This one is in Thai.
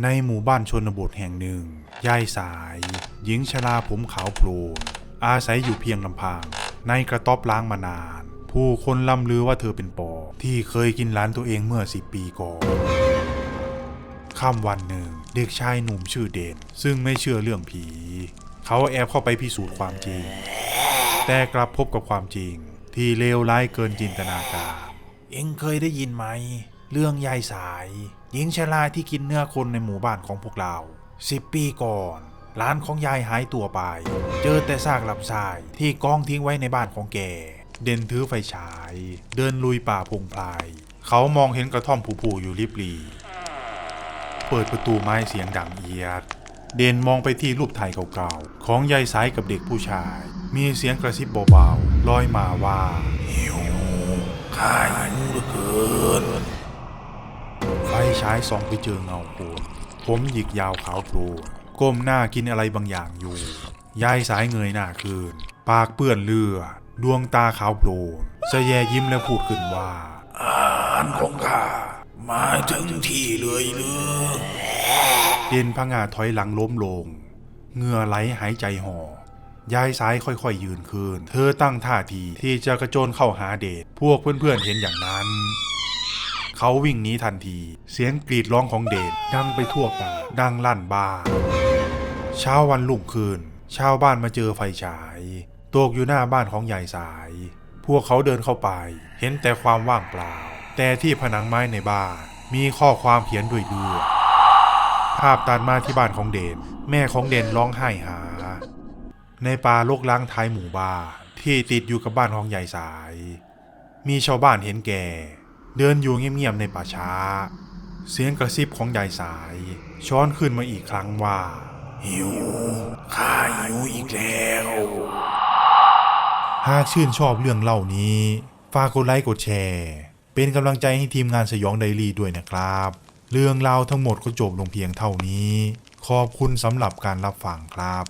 ในหมู่บ้านชนบทแห่งหนึ่ง ยายสาย หญิงชราผมขาวโพลนอาศัยอยู่เพียงลำพัง ในกระต๊อบล้างมานาน ผู้คนล่ำลือว่าเธอเป็นปอที่เคยกินหลานตัวเองเมื่อสิบปีก่อนค่ำวันหนึ่ง เด็กชายหนุ่มชื่อเด่น ซึ่งไม่เชื่อเรื่องผี เขาแอบเข้าไปพิสูจน์ความจริง แต่กลับพบกับความจริง ที่เลวร้ายเกินจินตนาการ เอ็งเคยได้ยินไหม เรื่องยายสายหญิงชราที่กินเนื้อคนในหมู่บ้านของพวกเราสิบปีก่อนหลานของยายหายตัวไป เจอแต่ซากลำทรายที่กองทิ้งไว้ในบ้านของแก เด่นถือไฟฉาย เดินลุยป่าพงไพรเขามองเห็นกระท่อมผูๆอยู่ริบหรีเปิดประตูไม้เสียงดังเอียด เด่นมองไปที่รูปถ่ายเก่าๆ ของยายสายกับเด็กผู้ชาย มีเสียงกระซิบเบาๆลอยมาว่าหิวข้าหิวเหลือเกิน ฉายส่องไปเจอเงาโคนผมหยิกยาวขาวโพลนก้มหน้ากินอะไรบางอย่างอยู่ ยายสายเงยหน้าคืน ปากเปื้อนเลือดดวงตาขาวโพลนสะแยยิ้มและพูดขึ้นว่าอาหารของข้ามาถึงที่เลยเลือเด่นพงาถอยหลังล้มลงเหงื่อไหลหายใจห่อยายสายค่อยๆยืนคืน เธอตั้งท่าทีที่จะกระโจนเข้าหาเดชพวกเพื่อนๆเห็นอย่างนั้น เขาวิ่งหนีทันที เสียงกรีดร้องของเดชดังไปทั่วป่าดังลั่นบ้านเช้าวันรุ่งคืน ชาวบ้านมาเจอไฟฉายตกอยู่หน้าบ้านของยายสาย พวกเขาเดินเข้าไป เห็นแต่ความว่างเปล่า แต่ที่ผนังไม้ในบ้านมีข้อความเขียนด้วยเลือดภาพตัดมาที่บ้านของเด่นแม่ของเด่นร้องไห้หา ในป่าลกล้างท้ายหมู่บ้านที่ติดอยู่กับบ้านของยายสาย มีชาวบ้านเห็นแก่ เดินอยู่เงียบๆในป่าช้า เสียงกระซิบของยายสาย ช้อนขึ้นมาอีกครั้งว่า หิวข้าหิวอีกแล้ว หากชื่นชอบเรื่องเล่านี้ ฝากกดไลค์กดแชร์ เป็นกำลังใจให้ทีมงานสยองไดรี่ด้วยนะครับ เรื่องราวทั้งหมดก็จบลงเพียงเท่านี้ ขอบคุณสำหรับการรับฟังครับ